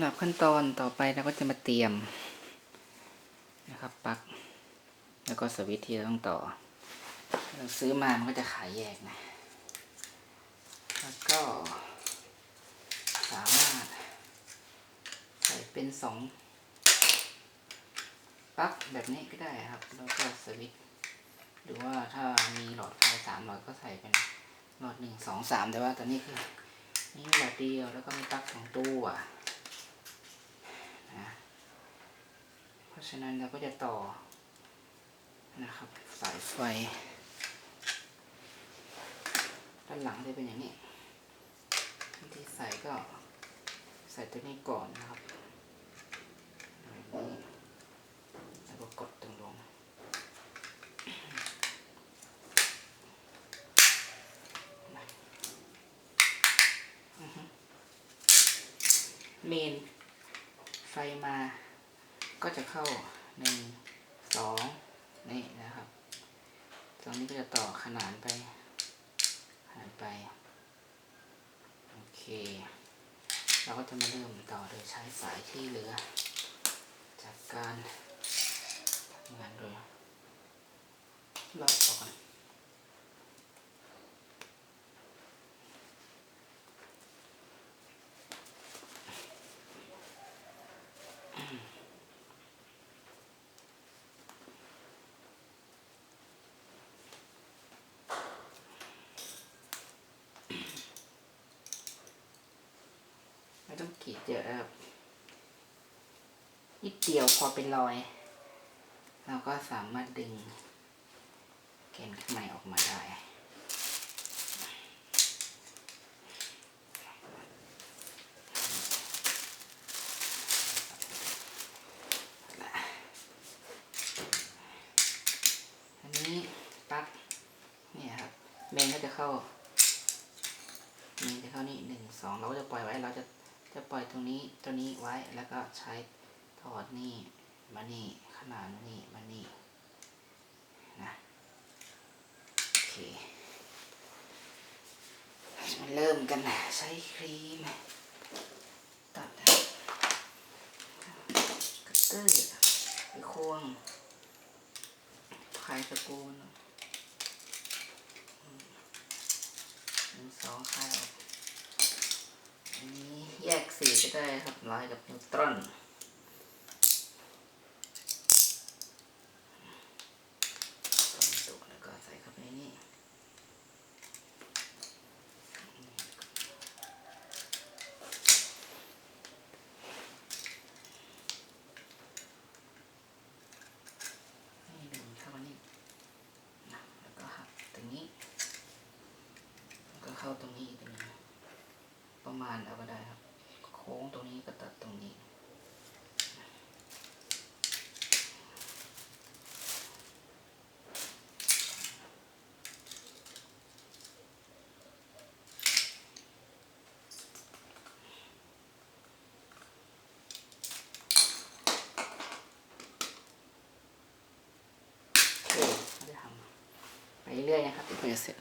สำหรับขั้นตอนต่อไปเราก็จะมาเตรียมนะครับปลั๊กแล้วก็สวิตช์ที่เราต้องต่อ เราซื้อมามันก็จะขายแยกนะ แล้วก็สามารถใส่เป็นสองปลั๊กแบบนี้ก็ได้ครับ แล้วก็สวิตช์หรือว่าถ้ามีหลอดไฟสามหลอดก็ใส่เป็นหลอดหนึ่งสองสามแต่ว่าตอนนี้คือมีหลอดเดียวแล้วก็มีปลั๊กสองตัวนะเพ ราะฉะนั้นเราก็จะต่อนะครับสายไฟ ด้านหลังจะเป็นอย่างนี้วิธีใส่ก็ใส่ตัวนี้ก่อนนะครับแบบนี้แล้วก็กดตรงลงเมนไฟมา ก็จะเข้าหนึ่งสองนี่นะครับ ตรงนี้ก็จะต่อขนานไปหายไป โอเค เราก็จะมาเริ่มต่อโดยใช้สายที่เหลือ จากการทำงานโดยลอกออก่อนไม่ ต้องกรีดเยอะครับนิดเดียวพอเป็นรอย เราก็สามารถดึงแกนข้างในออกมาได้อันนี้ปักเนี่ครับเมนก็จะเข้าเมนจะเข้านี่หนึ่งสองเราก็จะปล่อยไว้เราจะ จะปล่อยตรงนี้ตัวนี้ไว้แล้วก็ใช้ถอดนี่มานี่ขนาดนี่มานี่นะโอเคมาเริ่มกันนะใช้ครีมตัดคัตเตอร์หรือควงคลายสกรูนหนึ่งสองคลายออกอันนี้ แยกสีก็ได้ครับลายกับนิวตรอนต้นตุกแล้วก็ใส่เข้าไปนี่นี่ดึงเข้ามานี่นะแล้วก็หักตรงนี้แล้วก็เข้าตรงนี้อีกตรงนี้ประมาณเอาก็ได้ครับ โค้งตรงนี้ก็ตัดตรงนี้ โอ เคเราจะทำไปเรื่อยๆนะครับเพื่อเสร็จ